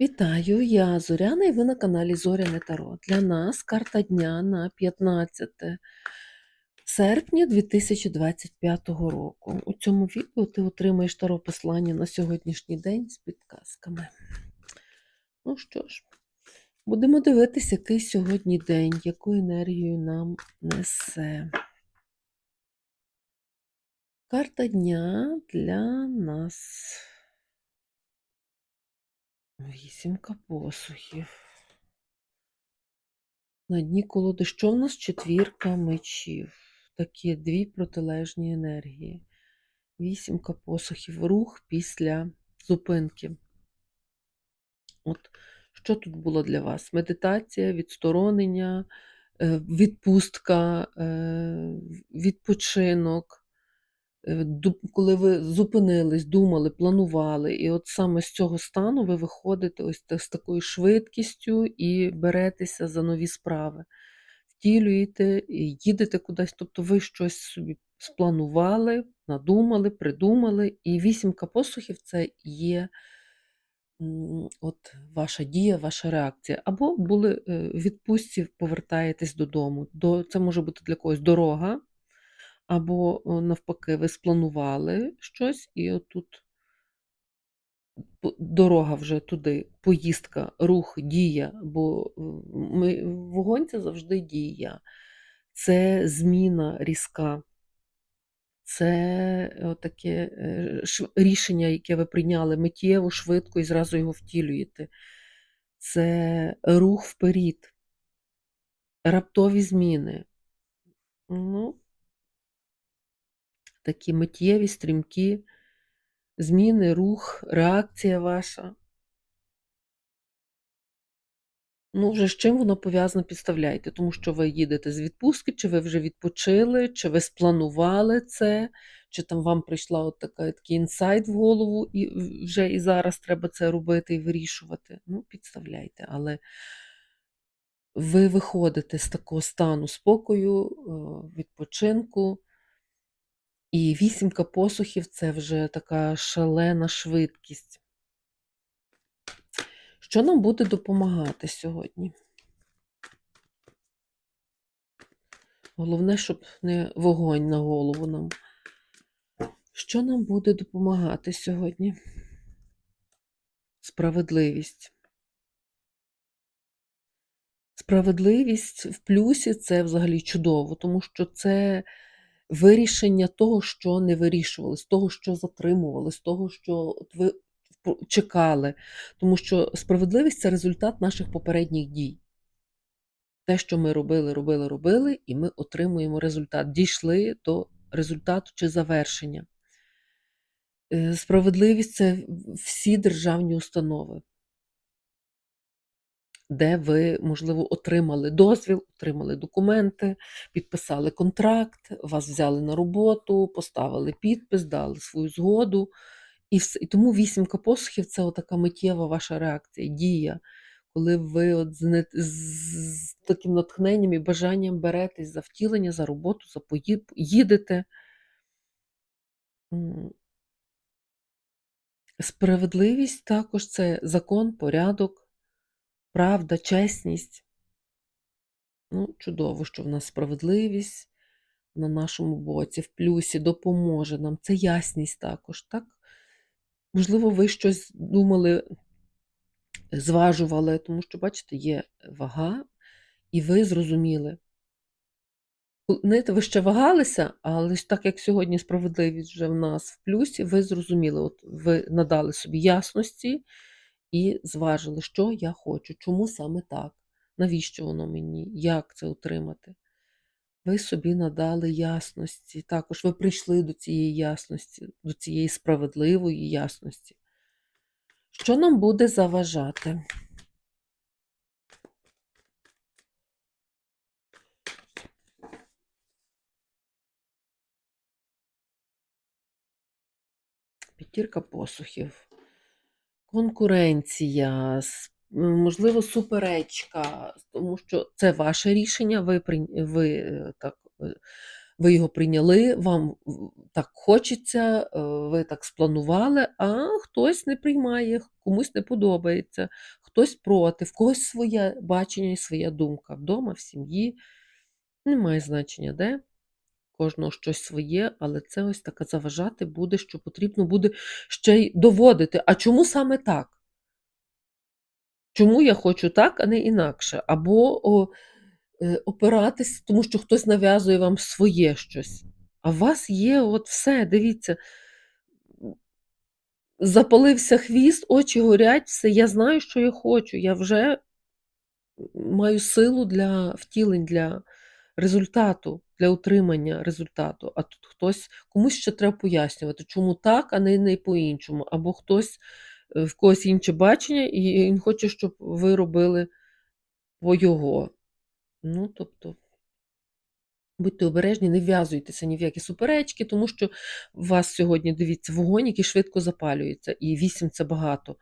Вітаю, я Зоряна і ви на каналі Зоряне Таро. Для нас карта дня на 15 серпня 2025 року. У цьому відео ти отримаєш таро послання на сьогоднішній день з підказками. Ну що ж, будемо дивитися, який сьогодні день, яку енергію нам несе. Карта дня для нас. Вісімка посухів. На дні колоди що в нас четвірка мечів. Такі дві протилежні енергії. Вісімка посухів. Рух після зупинки. От що тут було для вас? Медитація, відсторонення, е, відпустка, е, відпочинок. Е, коли ви зупинились, думали, планували, і от саме з цього стану ви виходите ось з такою швидкістю і беретеся за нові справи, втілюєте, їдете кудись, тобто ви щось собі спланували, надумали, придумали, і вісімка посухів це є от ваша дія, ваша реакція. Або були е, відпустці, повертаєтесь додому. До, це може бути для когось дорога, або навпаки, ви спланували щось, і отут дорога вже туди, поїздка, рух, дія, бо е, ми, вогонь це завжди дія, це зміна різка, це таке рішення, яке ви прийняли миттєво, швидко і зразу його втілюєте. Це рух вперед, раптові зміни. Ну, такі миттєві, стрімкі зміни, рух, реакція ваша. Ну, вже з чим воно пов'язано, підставляйте, тому що ви їдете з відпустки, чи ви вже відпочили, чи ви спланували це, чи там вам прийшла от така, такий інсайт в голову, і вже і зараз треба це робити і вирішувати. Ну, підставляйте, але ви виходите з такого стану спокою, е, відпочинку. І вісімка посухів це вже така шалена швидкість. Що нам буде допомагати сьогодні? Головне, щоб не вогонь на голову нам. Що нам буде допомагати сьогодні? Справедливість. Справедливість в плюсі це взагалі чудово, тому що це вирішення того, що не вирішувалось, того, що затримувалось, того, що ви чекали. Тому що справедливість це результат наших попередніх дій. Те, що ми робили, робили, робили, і ми отримуємо результат. Дійшли до результату чи завершення. Е, Справедливість це всі державні установи, де ви, можливо, отримали дозвіл, отримали документи, підписали контракт, вас взяли на роботу, поставили підпис, дали свою згоду. І, все. і тому вісімка посухів це отака миттєва ваша реакція, дія, коли ви от з, не- з, таким натхненням і бажанням беретесь за втілення, за роботу, за пої- їдете. Справедливість також це закон, порядок, правда, чесність. Ну, чудово, що в нас справедливість на нашому боці, в плюсі, допоможе нам. Це ясність також, так? Можливо, ви щось думали, зважували, тому що, бачите, є вага, і ви зрозуміли. Знаєте, ви ще вагалися, але ж так як сьогодні справедливість вже в нас в плюсі, ви зрозуміли, от ви надали собі ясності і зважили, що я хочу, чому саме так, навіщо воно мені, як це отримати. Ви собі надали ясності. Також ви прийшли до цієї ясності, до цієї справедливої ясності. Що нам буде заважати? П'ятірка посухів. Конкуренція, можливо, суперечка, тому що це ваше рішення, ви, ви е, так е, ви його прийняли, вам так хочеться, е, ви так спланували, а хтось не приймає, комусь не подобається, хтось проти, в когось своє бачення і своя думка. Вдома, в сім'ї, немає значення де, кожного щось своє, але це ось таке заважати буде, що потрібно буде ще й доводити. А чому саме так? Чому я хочу так, а не інакше? Або о, е, опиратись, тому що хтось нав'язує вам своє щось. А у вас є от все, дивіться. Запалився хвіст, очі горять, все, я знаю, що я хочу. Я вже маю силу для втілень, для результату, для отримання результату. А тут хтось комусь ще треба пояснювати, чому так, а не, не по-іншому. Або хтось е, в когось інше бачення, і він хоче, щоб ви робили по його. Ну, тобто, будьте обережні, не вв'язуйтеся ні в які суперечки, тому що у вас сьогодні, дивіться, вогонь, який швидко запалюється, і вісім це багато.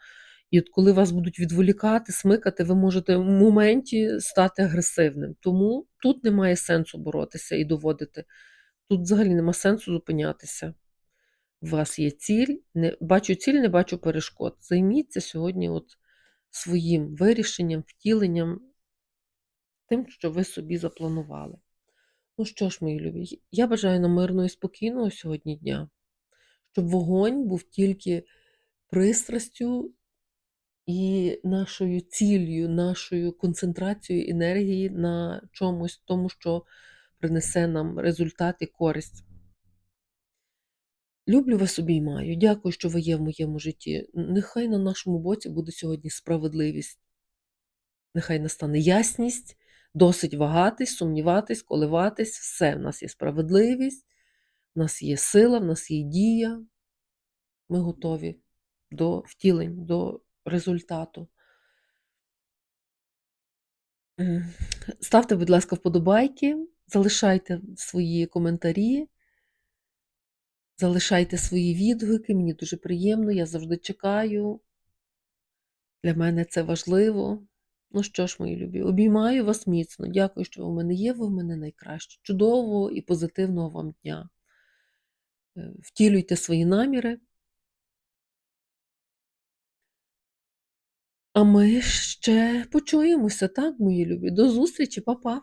І от коли вас будуть відволікати, смикати, ви можете в моменті стати агресивним. Тому тут немає сенсу боротися і доводити. Тут взагалі нема сенсу зупинятися. У вас є ціль, не, бачу ціль, не бачу перешкод. Займіться сьогодні от своїм вирішенням, втіленням, тим, що ви собі запланували. Ну що ж, мої любі, я бажаю нам мирного і спокійного сьогодні дня, щоб вогонь був тільки пристрастю і нашою ціллю, нашою концентрацією енергії на чомусь тому, що принесе нам результат і користь. Люблю вас обіймаю. Дякую, що ви є в моєму житті. Нехай на нашому боці буде сьогодні справедливість. Нехай настане ясність, досить вагатись, сумніватись, коливатись. Все, в нас є справедливість, в нас є сила, в нас є дія. Ми готові до втілень, до результату. Ставте, будь ласка, вподобайки, залишайте свої коментарі, залишайте свої відгуки. Мені дуже приємно, я завжди чекаю. Для мене це важливо. Ну що ж, мої любі, обіймаю вас міцно. Дякую, що ви в мене є, ви в мене найкраще. Чудового і позитивного вам дня. Е, Втілюйте свої наміри. А ми ще почуємося, так, мої любі? До зустрічі, па-па!